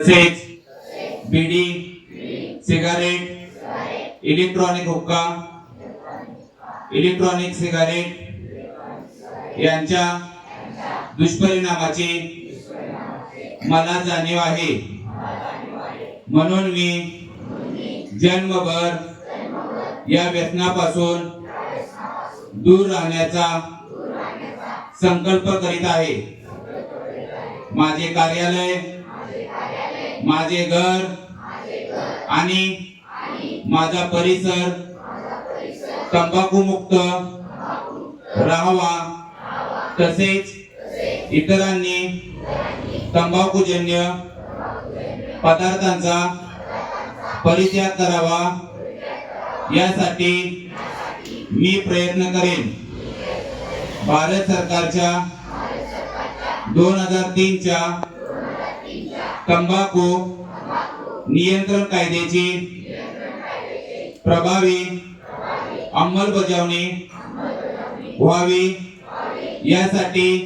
तसेच bidi cigarette electronic hookah electronic cigarette यांच्या दुष्परिणामाची मला जाणीव आहे. म्हणून मी जन्मभर या व्यसनापासून दूर राहण्याचा संकल्प करीत आहे. माझे कार्यालय माझे घर आणि माझा परिसर तंबाखू मुक्त राहावा. तसेच इतरांनी तंबाखूजन्य पदार्थांचा परित्याग करावा. यासाठी मी प्रयत्न करेन. भारत सरकारच्या दोन हजार तीनच्या तंबाखू नियंत्रण कायद्याची प्रभावी अंमलबजावणी व्हावी यासाठी